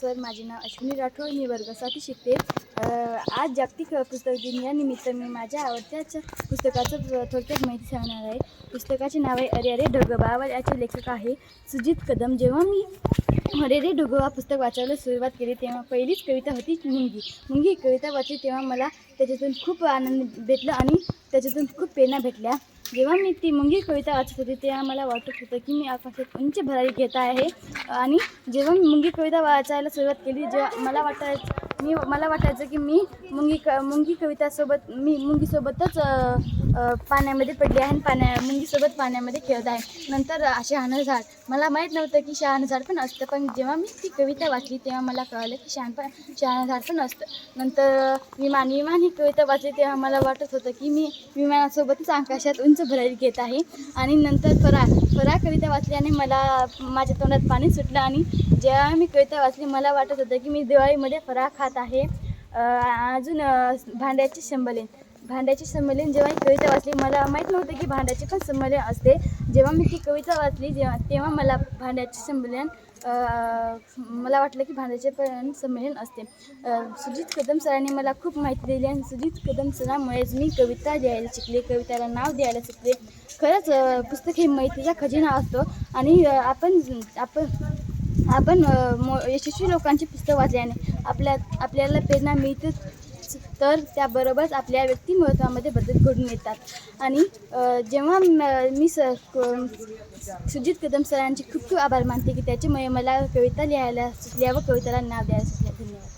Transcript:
Sir माझे नाव अश्विनी राठोड मी वर्ग साथी शिकते. आज जागतिक पुस्तक दिन. या निमित्त मी माझ्या आवडत्याच पुस्तकाचं थोडक्यात माहिती सांगणार आहे. पुस्तकाचे नाव आहे अरे अरे ढोगोबा व याचे लेखक आहे सुजित कदम. जेव्हा मी अरे रे ढोगोबा पुस्तक वाचायला सुरुवात केली तेव्हा पहिलीच कविता होती मुंगी. मुंगी कविता वाचली तेव्हा मला त्याच्यातून खूप आनंद भेटला आणि त्याच्यातून खूप प्रेरणा भेटल्या. जेव्हा मी ती मुंगी कविता वाचत होती तेव्हा मला वाटत होतं की मी आकाशात उंच भरारी घेत आहे. आणि जेव्हा मी मुंगी कविता वाचायला सुरुवात केली जेव्हा मला वाटायचं मी मला वाटायचं की मी मुंगी क मुंगी कवितासोबत मी मुंगीसोबतच पाण्यामध्ये पडली आहे आणि पाण्या मुंगीसोबत पाण्यामध्ये खेळत आहे. नंतर अ, शहाणं झाड मला माहीत नव्हतं की शहाणं झाड पण असतं पण जेव्हा मी ती कविता वाचली तेव्हा मला कळलं की शहाण पण शहाणं झाड पण असतं. नंतर विमान विमान ही कविता वाचली तेव्हा मला वाटत होतं की मी विमानासोबतच आकाशात उंच भरारी घेत आहे. आणि नंतर फरा फरा कविता वाचल्याने मला माझ्या तोंडात पाणी सुटलं आणि जेव्हा मी कविता वाचली मला वाटत होतं की मी दिवाळीमध्ये फराळ खात आहे. अजून भांड्याचे संमेलन भांड्याचे संमेलन जेव्हा मी कविता वाचली मला माहीत नव्हतं की भांड्याचे पण संमेलन असते. जेव्हा मी ती कविता वाचली जेव्हा तेव्हा मला भांड्याचे संमेलन मला वाटलं की भांड्याचे पण संमेलन असते. सुजित कदम सरांनी मला खूप माहिती दिली आणि सुजित कदम सरांमुळेच मी कविता लिहायला शिकले कविताला नाव द्यायला शिकले. खरंच पुस्तक हे माहितीचा खजिना असतो आणि आपण आपण आपण मो यशस्वी लोकांची पुस्तक वाचल्याने आपल्या आपल्याला प्रेरणा तर त्याबरोबरच आपल्या व्यक्तिमत्वामध्ये बदल घडून येतात. आणि जेव्हा मी सर सुजित कदम सरांचे खूप खूप आभार मानते की त्याच्यामुळे मला कविता लिहायला सुचल्या व कविताला नाव द्यायला सुचल्या धन्यवाद.